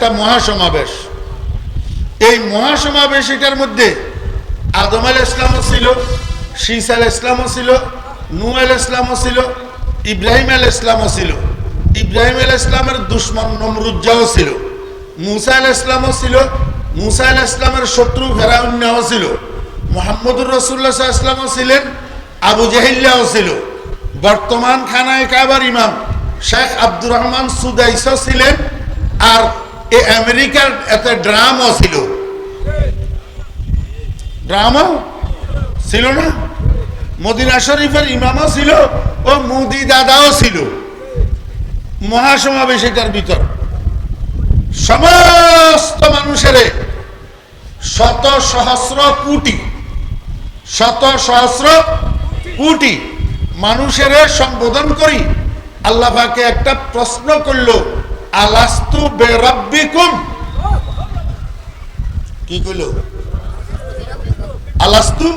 একটা মহাসমাবেশ। এই মহাসমাবেশ এটার মধ্যে আদম আল ইসলামও ছিল শীস আল ইসলামও ছিল নু আল ইসলামও ছিল, ইব্রাহিম আল ইসলামও ছিল। ইব্রাহিম আল ইসলামের দুশ্মন নমরুজ্জাও ছিল। মুসা আল ইসলামও ছিল, মুসা আল ইসলামের শত্রু ফেরাউন্নাও ছিল। মোহাম্মদুর রসুল্লাহ ইসলামও ছিলেন, আবু জাহিল্লাও ছিল। বর্তমান খানায় কাবার ইমাম শেখ আব্দুর রহমান সুদাইসও ছিলেন, আর এ আমেরিকার এতে ড্রামও ছিল। ড্রামও ছিল না? মদিনা শরীফের ইমামও ছিল ও মুদি দাদাও ছিল। মহাসমাবেশ এটার ভিতর। সমস্ত মানুষের শত সহস্র কোটি, শত সহস্র কোটি মানুষের সম্বোধন করি আল্লাহ পাকে একটা প্রশ্ন করল আলাস্তু বেরাব্বিকুম। কি কইল? আলাস্তু?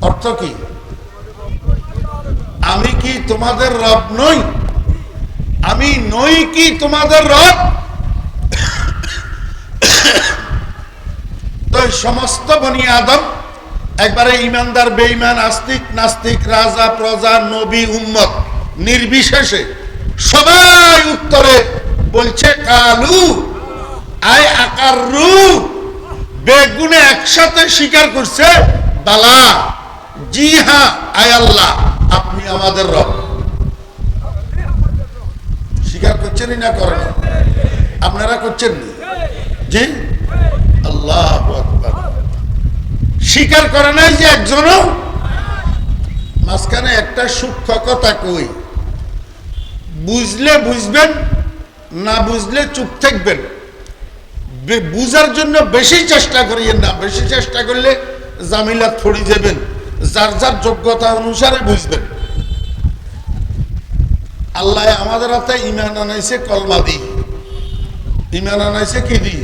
অর্থ কি? আমি কি তোমাদের রব নই? আমি নই কি তোমাদের রব? তো সমস্ত বনি আদম, একবারে ইমানদার, বেঈমান, আস্তিক, নাস্তিক, রাজা, প্রজা, নবী, উম্মত, নির্বিশেষে সবাই উত্তরে বলছে কালু, আয় আকার। রু বেগুনে একসাথে স্বীকার করছে বালা। জি হ্যাঁ আয় আল্লাহ, আপনি আমাদের রব। স্বীকার করছেনই না করেন আপনারা করছেন? জি? আল্লাহ স্বীকার করে নাই যে একজনও? মাঝখানে একটা সূক্ষ্ম কথা কই? বুঝলে বুঝবেন, না বুঝলে চুপ থাকবেন। বুঝার জন্য বেশি চেষ্টা করিয়েন না, বেশি চেষ্টা করলে জামিলা থড়ি দেবেন। যার যার যোগ্যতা অনুসারে বুঝবেন। আল্লাহ আমাদের হাতে ইমান আনাইছে কলমা দি ইমান আনাইছে কি দি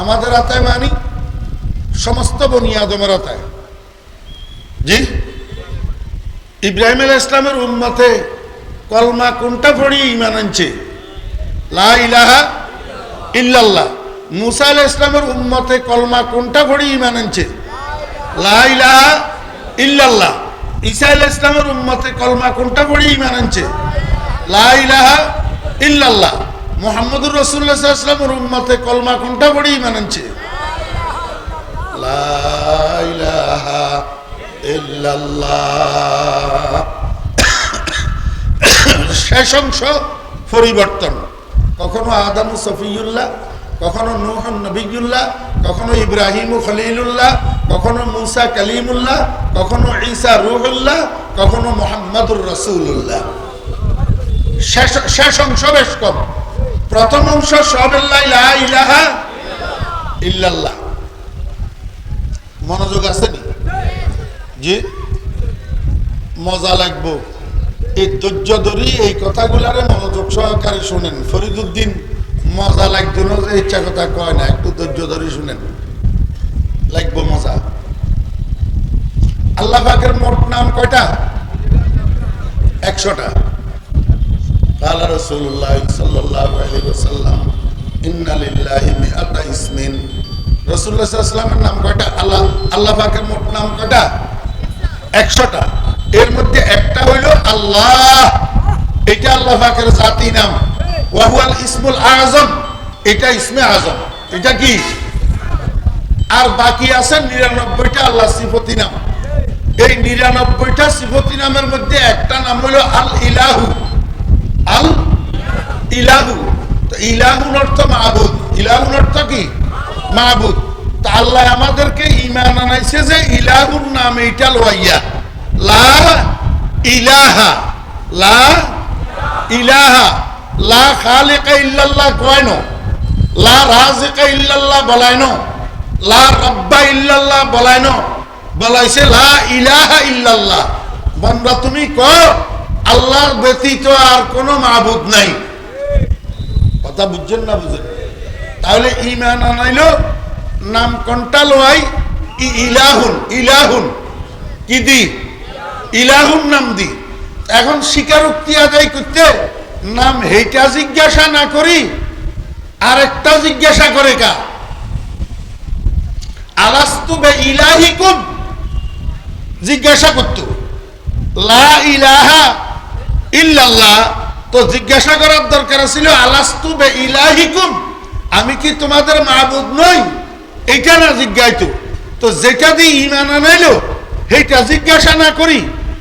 আমাদের হাতে মানি সমস্ত বনি আদমের হাতে। জি? ইব্রাহিম আল ইসলামের উম্মতে কলমা কোনটা পড়ি ইমান আনছে? ইল্লাল্লাহ। মুসা আল ইসলামের উম্মতে কলমা কোনটা পড়ি ইমান আনছে? ইল্লাল্লাহ। ঈসা আল ইসলামের উম্মতে কলমা কোনটা পড়ি ইমান আনছে? ইল্লাল্লাহ। মুহাম্মদুর আলাইহি ওয়াসাল্লামের উম্মতে কলমা কোনটা পড়ি ইমান আনছে? ইল্লাল্লাহ। শেষ অংশ পরিবর্তন। কখনো আদাম সফিউল্লাহ, কখনো নূহ নবিউল্লাহ, কখনো ইব্রাহিম খলিলুল্লাহ, কখনো মুসা কালিমুল্লাহ, কখনো ঈসা রুহুল্লাহ, কখনো মোহাম্মদুর রসুল্লাহ শেষ শেষ অংশ বেশ কম। প্রথম অংশ ইলাহা ইল্লাল্লাহ। মনোযোগ আছে নি? মজা লাগবো। এই ধৈর্য ধরি এই কথাগুলারে মনোযোগ সহকারে শুনেন ফরিদুদ্দিন মজা লাগতো না যে ইচ্ছা কথা কয় না একটু ধৈর্য ধরে শুনেন লাগবো মজা আল্লাহ পাকের মোট নাম কয়টা একশোটা قال رسول الله صلى الله عليه وسلم إن لله مئة اسم রসুল্লাহ সাল্লামের নাম কয়টা আল্লাহ আল্লাহ পাকের মোট নাম কয়টা একশোটা এর মধ্যে একটা হইল আল্লাহ। এটা আল্লাহ পাকের জাতি নাম। ওয়াহুয়াল ইসমুল আজম। এটা ইসমে আজম। এটা কি? আর বাকি আছে নিরানব্বইটা আল্লাহ সিফতি নাম। এই নিরানব্বইটা সিফতি নামের মধ্যে একটা নাম হলো আল ইলাহু। আল ইলাহু। তো ইলাহুর অর্থ মাহবুদ। ইলাহুর অর্থ কি? মাহবুদ। তা আল্লাহ আমাদেরকে ইমান আনাইছে যে ইলাহুর নাম এইটা লইয়া লা ইলাহা লা ইলাহা, লা খালিকা ইল্লাল্লাহ কয় ন? লা রাজিকা ইল্লাল্লাহ বলায় ন? লা রব্বা ইল্লাল্লাহ বলায় ন? বলাইছে লা ইলাহা ইল্লাল্লাহ। বন্ধা, তুমি ক আল্লাহর ব্যতীত আর কোনো মাহবুদ নাই। কথা বুঝছেন না বুঝেন? তাহলে ইমান আনাইলো, নাম কোনটা লোয়াই ই- ইলাহুন ইলাহুন। কি দি? ইলাহুন নাম দি। এখন স্বীকারোক্তি আদায় করতে নাম হেইটা জিজ্ঞাসা না করি, আরেকটা জিজ্ঞাসা করে কা। আলাস্তু বে ইলাহিকুম? জিজ্ঞাসা করত। লা ইলাহা ইল্লাল্লাহ। তো জিজ্ঞাসা করার দরকার ছিল, আলাস্তু বে ইলাহিকুম? আমি কি তোমাদের মাহবুদ নই? এটা না জিজ্ঞাইত। তো যেটা দিয়ে ইমান আনাইলো সেইটা জিজ্ঞাসা না করি।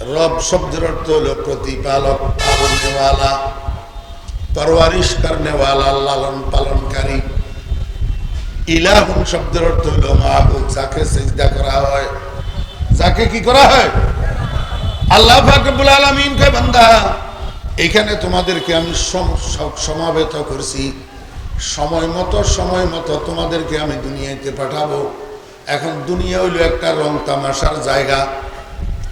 রব শব্দের অর্থ হলো প্রতিপালক, পালনেওয়ালা, পরওয়ারিশ করনেওয়ালা, লালন পালনকারী। ইলাহুন শব্দের অর্থ হলো মাহবুব, যাকে সেজদা করা হয়। যাকে কি করা হয়? আল্লাহ ফাকবুল আলমিন কে বান্দা, এখানে তোমাদেরকে আমি সম- সম- সমাবেত করছি। সময় মতো সময় মতো তোমাদেরকে আমি দুনিয়াতে পাঠাবো। এখন দুনিয়া হইল একটা রং তামাশার জায়গা।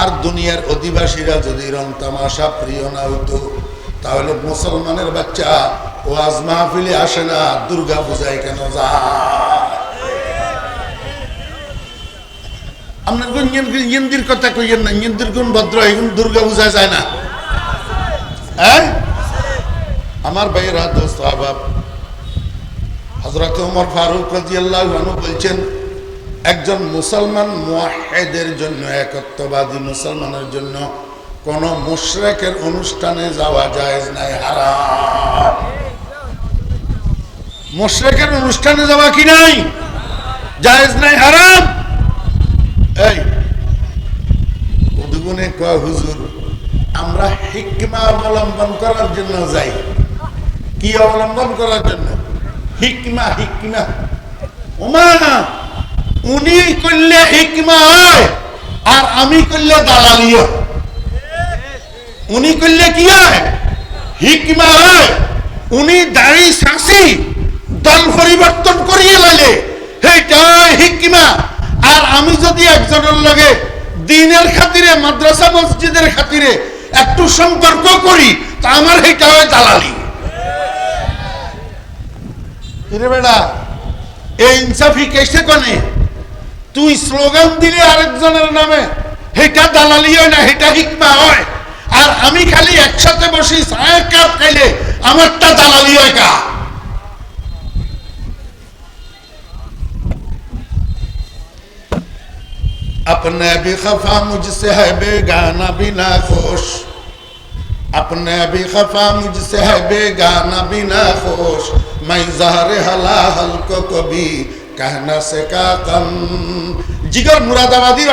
আর দুনিয়ার অধিবাসীরা যদি রং তামাশা প্রিয় না হতো তাহলে মুসলমানের বাচ্চা ও আজ মাহফিলে আসে না, দুর্গা পূজায় কেন যায়? আপনার কোন ইন্দির কথা কইয়েন না, ইন্দির কোন ভদ্র, এখন দুর্গা পূজা যায় না। হ্যাঁ? আমার ভাইয়েরা, দোস্ত আবাব হজরত উমর ফারুক রাজিয়াল্লাহ বলছেন একজন মুসলমান মুয়াহেদের জন্য, একত্ববাদী মুসলমানের জন্য কোন মুশরেকের অনুষ্ঠানে যাওয়া জায়েজ নাই, হারাম। মুশরেকের অনুষ্ঠানে যাওয়া কি নাই? জায়েজ নাই, হারাম। এই, উদ্গুনে কয়, হুজুর, আমরা হিকমা অবলম্বন করার জন্য যাই। কি অবলম্বন করার জন্য? হিকমা হিকমা। ওমা উনি করলে হিকমা হয়, আর আমি করলে দালালি হয়। উনি করলে কি হয়? হিকমা হয়। উনি দাড়ি শাসি দল পরিবর্তন করিয়ে সেইটা হিকমা। আর আমি যদি একজনের লগে দিনের খাতিরে, মাদ্রাসা, মসজিদের খাতিরে একটু সম্পর্ক করি, তা আমার সেইটা হয় দালালি। বেড়া, এই ইনসাফি কেসে কনে? তুই স্লোগান দিলে আরেকজনের নামে হেটা দালালি হয় না হেটা হিকমা হয় আর আমি খালি একসাথে বসি চায়ের কাপ খাইলে আমারটা দালালি হয় কা अपने भी खफा मुझसे है बेगाना बिना खुश अपने भी खफा मुझसे है बेगाना बिना खुश मैं जहर हला हल को कभी জিগর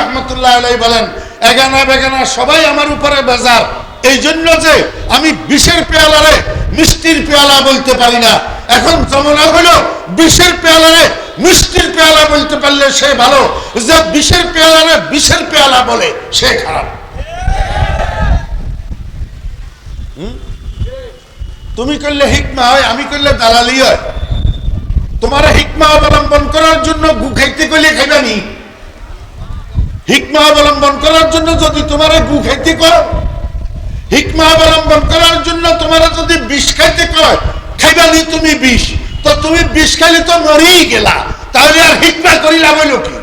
রহমতুল্লাহ আলাই বলেন, এগানা বেগানা সবাই আমার উপরে এই জন্য যে আমি বিষের পেয়ালারে মিষ্টির পেয়ালা বলতে পারি না। এখন হলো বিষের পেয়ালারে মিষ্টির পেয়ালা বলতে পারলে সে ভালো। যে বিষের পেয়ালারে বিষের পেয়ালা বলে, সে খারাপ। তুমি করলে হিকমা হয়, আমি করলে দালালি হয়। তোমার হিকমা অবলম্বন করার জন্য গু খাইতে কইলে খাইবানি হিকমা অবলম্বন করার জন্য যদি তোমার গু খাইতে কর হিকমা অবলম্বন করার জন্য তোমার যদি বিষ খাইতে কয় খাইবানি তুমি বিষ? তো তুমি বিষ খাইলে তো মরেই গেলা। তাহলে আর হিকমা করি লাভ হইল কি?